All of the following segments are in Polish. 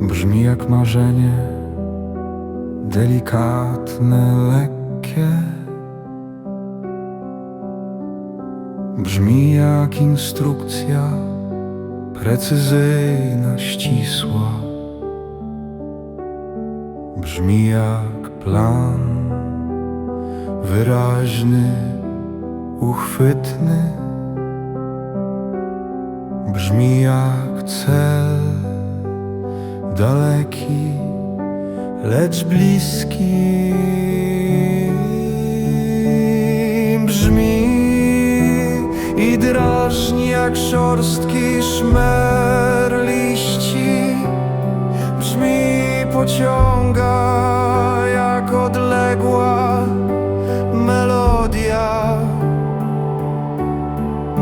Brzmi jak marzenie, delikatne, lekkie. Brzmi jak instrukcja, precyzyjna, ścisła. Brzmi jak plan, wyraźny, uchwytny. Brzmi jak cel, daleki, lecz bliski. Brzmi i drażni jak szorstki szmer liści. Brzmi pociąga jak odległa melodia.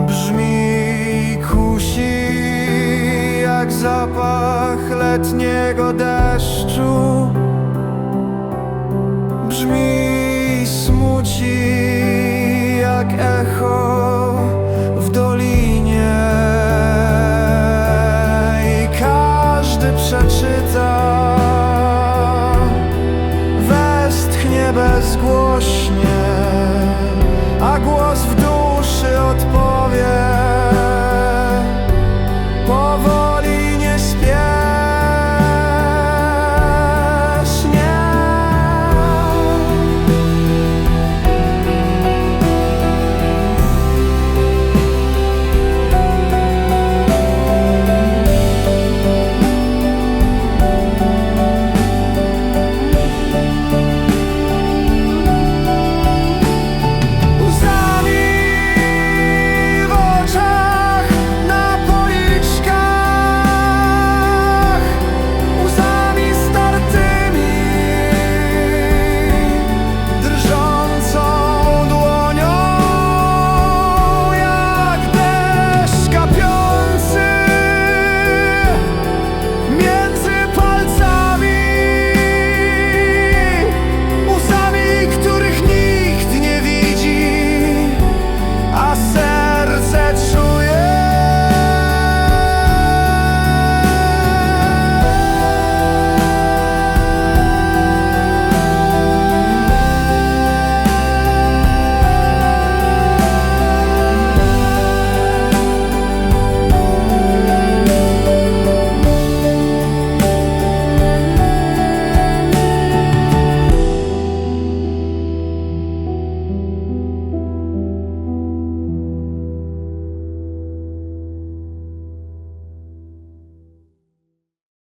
Brzmi kusi jak zapach letniego deszczu. Brzmi i smuci jak echo w dolinie. I każdy przeczyta